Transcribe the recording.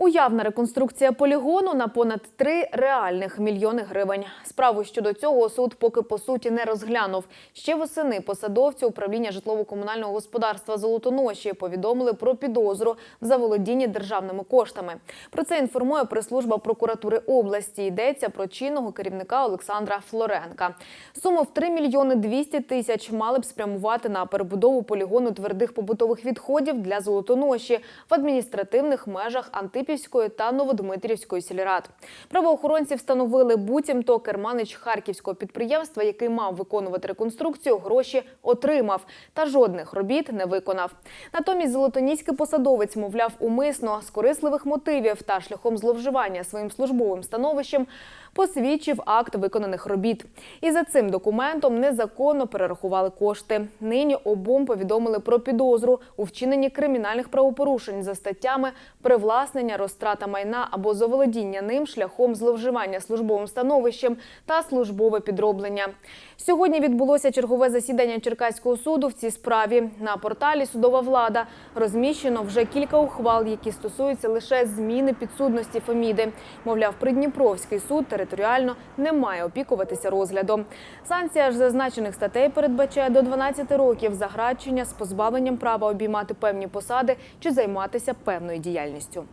Уявна реконструкція полігону на понад 3 реальних мільйони гривень. Справу щодо цього суд поки по суті не розглянув. Ще восени посадовці управління житлово-комунального господарства Золотоноші повідомили про підозру в заволодінні державними коштами. Про це інформує прес-служба прокуратури області. Йдеться про чинного керівника Олександра Флоренка. Суму в 3 мільйони 200 тисяч мали б спрямувати на перебудову полігону твердих побутових відходів для Золотоноші в адміністративних межах Антипівської та Новодмитрівської сільрад. Правоохоронці встановили буцімто керманич харківського підприємства, який мав виконувати реконструкцію, гроші отримав та жодних робіт не виконав. Натомість золотоніський посадовець, мовляв, умисно з корисливих мотивів та шляхом зловживання своїм службовим становищем посвідчив акт виконаних робіт. І за цим документом незаконно перерахували кошти. Нині обом повідомили про підозру у вчиненні кримінальних правопорушень за статтями привласнення, розтрата майна або заволодіння ним шляхом зловживання службовим становищем та службове підроблення. Сьогодні відбулося чергове засідання Черкаського суду в цій справі. На порталі Судова влада розміщено вже кілька ухвал, які стосуються лише зміни підсудності Феміди. Мовляв, Придніпровський суд територіально не має опікуватися розглядом. Санкція ж зазначених статей передбачає до 12 років заграчення з позбавленням права обіймати певні посади чи займатися певною діяльністю.